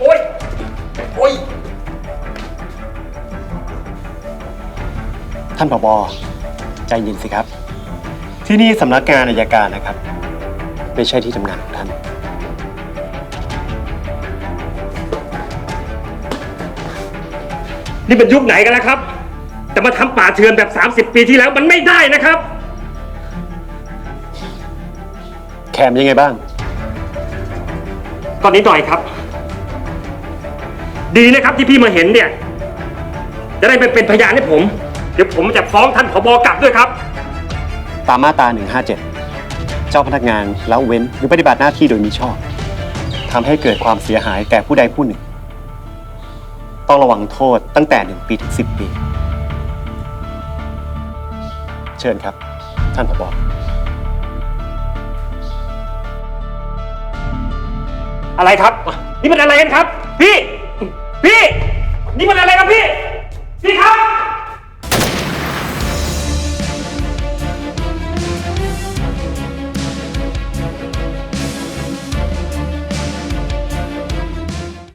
โอ้ย โอ้ย ท่านผบใจเย็นสิครับ ที่นี่สำนักงานอายการนะครับ ไม่ใช่ที่ทำงานของท่าน นี่เป็นยุคไหนกันแล้วครับแต่มาทำป่าเถื่อนแบบ 30 ปีที่แล้วมันไม่ได้นะครับ แคมยังไงบ้าง ตอนนี้หน่อยครับ ดีนะครับที่พี่มาเห็นเนี่ย จะได้ไปเป็นพยานให้ผม เดี๋ยวผมจะฟ้องท่านผบกลับด้วยครับ ตามมาตรา 157 เจ้าพนักงานละเว้นหรือปฏิบัติหน้าที่โดยมิชอบทำให้เกิดความเสียหายแก่ผู้ใดผู้หนึ่ง ต้องระวังโทษตั้งแต่ 1 ปีถึง 10 ปี เชิญครับ ท่านผบอะไรครับ นี่มันอะไรกันครับ พี่พี่